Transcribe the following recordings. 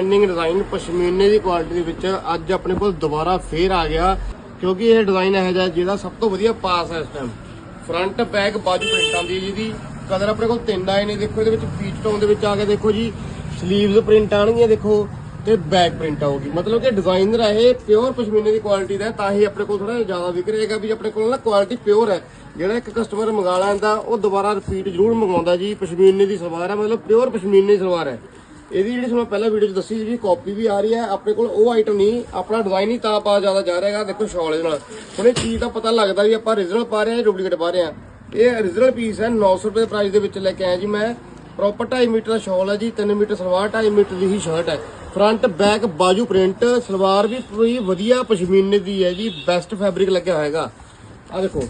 Trending design ਪਸ਼ਮੀਨੇ ਦੀ quality ਦੇ ਵਿੱਚ ਅੱਜ ਆਪਣੇ ਕੋਲ ਦੁਬਾਰਾ ਫੇਰ ਆ ਗਿਆ, ਕਿਉਂਕਿ ਇਹ ਡਿਜ਼ਾਈਨ ਇਹੋ ਜਿਹਾ ਜਿਹਦਾ ਸਭ ਤੋਂ ਵਧੀਆ ਪਾਸ ਹੈ ਇਸ ਟਾਈਮ ਫਰੰਟ ਬੈਕ ਬਾਜੂ ਪ੍ਰਿੰਟ ਆਉਂਦੀ ਹੈ ਜਿਹਦੀ ਕਲਰ ਆਪਣੇ ਕੋਲ ਤਿੰਨ ਆਏ ਨੇ, ਦੇਖੋ ਇਹਦੇ ਵਿੱਚ ਪੀਚ ਟੋਨ ਦੇ ਵਿੱਚ ਆ ਕੇ ਦੇਖੋ ਜੀ। ਸਲੀਵਸ ਪ੍ਰਿੰਟ ਆਣਗੀਆਂ ਦੇਖੋ, ਤੇ ਬੈਕ ਪ੍ਰਿੰਟ ਆਊਗੀ। ਮਤਲਬ ਕਿ ਡਿਜ਼ਾਈਨਰ ਹੈ ਇਹ ਪਿਓਰ ਪਸ਼ਮੀਨੇ ਦੀ ਕੁਆਲਿਟੀ ਦਾ ਤਾਂ ਹੀ ਆਪਣੇ ਕੋਲ ਥੋੜਾ ਜ਼ਿਆਦਾ ਵਿਕ ਰਿਹਾ ਵੀ ਆਪਣੇ ਕੋਲ ਨਾ ਕੁਆਲਿਟੀ ਪਿਓਰ ਹੈ। ਜਿਹੜਾ ਇੱਕ ਕਸਟਮਰ ਮੰਗਾ ਲੈਂਦਾ, ਉਹ ਦੁਬਾਰਾ ਰਿਪੀਟ ਜ਼ਰੂਰ ਮੰਗਵਾਉਂਦਾ ਜੀ, ਪਸ਼ਮੀਨੇ ਦੀ ਸਲਵਾਰ ਹੈ, ਮਤਲਬ ਪਿਓਰ ਪਸ਼ਮੀਨੇ ਦੀ ਸਲਵਾਰ ਹੈ। ਇਹਦੀ ਜਿਹੜੀ ਤੁਹਾਨੂੰ ਪਹਿਲਾਂ ਵੀਡੀਓ 'ਚ ਦੱਸੀ ਸੀ ਵੀ ਕਾਪੀ ਵੀ ਆ ਰਹੀ ਹੈ, ਆਪਣੇ ਕੋਲ ਉਹ ਆਈਟਮ ਨਹੀਂ, ਆਪਣਾ ਡਿਜ਼ਾਈਨ ਹੀ ਤਾਂ ਪਾ ਜ਼ਿਆਦਾ ਜਾ ਰਿਹਾ ਦੇਖੋ ਸ਼ਾਲ ਇਹਦੇ ਨਾਲ। ਹੁਣ ਇਹ ਚੀਜ਼ ਦਾ ਪਤਾ ਲੱਗਦਾ ਵੀ ਆਪਾਂ origignal ਪਾ ਰਹੇ ਹਾਂ ਜਾਂ ਡੁਪਲੀਕੇਟ ਪਾ ਰਹੇ ਹਾਂ। ਇਹ origignal ਪੀਸ ਹੈ 900 ਰੁਪਏ ਦੇ ਪ੍ਰਾਈਸ ਦੇ ਵਿੱਚ ਲੈ ਕੇ ਆਇਆ ਜੀ ਮੈਂ। ਪ੍ਰੋਪਰ 2.5 ਮੀਟਰ ਦਾ ਸ਼ਾਲ ਹੈ ਜੀ 3 ਮੀਟਰ ਸਲਵਾਰ 2.5 ਮੀਟਰ ਦੀ ਹੀ ਸ਼ਰਟ ਹੈ। ਫਰੰਟ ਬੈਕ ਬਾਜੂ ਪ੍ਰਿੰਟ ਸਲਵਾਰ ਵੀ ਪੂਰੀ ਵਧੀਆ ਪਸ਼ਮੀਨੇ ਦੀ ਹੈ ਜੀ ਬੈਸਟ ਫੈਬਰਿਕ ਲੱਗਿਆ ਹੋਏਗਾ ਆ ਦੇਖੋ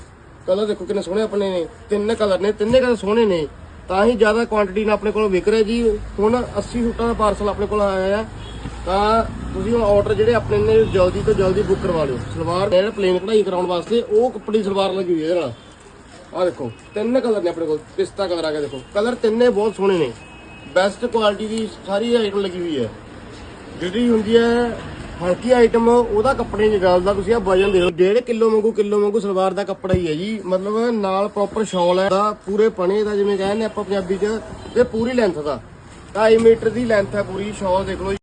ਕਲਰ ਦੇਖੋ ਕਿੰਨੇ ਸੋਹਣੇ ਆਪਣੇ ਨੇ, ਤਿੰਨ ਕਲਰ ਨੇ, ਤਿੰਨੇ ਕਲਰ ਸੋਹਣੇ ਨੇ। ਤਾਂ ਹੀ ਜ਼ਿਆਦਾ ਕੁਆਂਟੀਟੀ ਨਾਲ ਆਪਣੇ ਕੋਲ ਵਿਕ ਰਿਹਾ ਜੀ। ਹੁਣ 80 ਸੂਟਾਂ ਦਾ ਪਾਰਸਲ ਆਪਣੇ ਕੋਲ ਆਇਆ ਹੈ ਤਾਂ ਤੁਸੀਂ ਹੁਣ ਆਰਡਰ ਜਿਹੜੇ ਆਪਣੇ ਨੇ, ਜਲਦੀ ਤੋਂ ਜਲਦੀ ਬੁੱਕ ਕਰਵਾ ਲਿਓ। ਸਲਵਾਰ ਜਿਹੜਾ ਪਲੇਨ ਕਢਾਈ ਕਰਾਉਣ ਵਾਸਤੇ, ਉਹ ਕੱਪੜੀ ਸਲਵਾਰ ਲੱਗੀ ਹੋਈ ਹੈ ਇਹਦੇ ਨਾਲ। ਆਹ ਦੇਖੋ, ਤਿੰਨ ਕਲਰ ਨੇ ਆਪਣੇ ਕੋਲ, ਪਿਸਤਾ ਕਲਰ ਆ ਗਿਆ ਦੇਖੋ। ਕਲਰ ਤਿੰਨੇ ਬਹੁਤ ਸੋਹਣੇ ਨੇ। ਬੈਸਟ ਕੁਆਲਿਟੀ ਦੀ ਸਾਰੀ ਆਈਟਮ ਲੱਗੀ ਹੋਈ ਹੈ ਜਿਹੜੀ ਹੁੰਦੀ ਹੈ ਹਲਕੀ ਆਈਟਮ ਉਹਦਾ ਕੱਪੜੇ ਨਹੀਂ ਗਲਦਾ ਤੁਸੀਂ ਆ ਵਜਨ ਦੇਖੋ 1.5 ਕਿਲੋ ਵਾਂਗੂ ਕਿਲੋ ਵਾਂਗੂ ਸਲਵਾਰ ਦਾ ਕੱਪੜਾ ਹੀ ਹੈ ਜੀ। ਮਤਲਬ ਨਾਲ ਪ੍ਰੋਪਰ ਸ਼ਾਲ ਹੈ ਦਾ ਪੂਰੇ ਪਣੇ ਦਾ, ਜਿਵੇਂ ਕਹਿੰਦੇ ਆਪਾਂ ਪੰਜਾਬੀ 'ਚ, ਤੇ ਪੂਰੀ ਲੈਂਥ ਦਾ। 2.5 ਮੀਟਰ ਦੀ ਲੈਂਥ ਹੈ ਪੂਰੀ ਸ਼ਾਲ ਦੇਖ ਲਓ ਜੀ।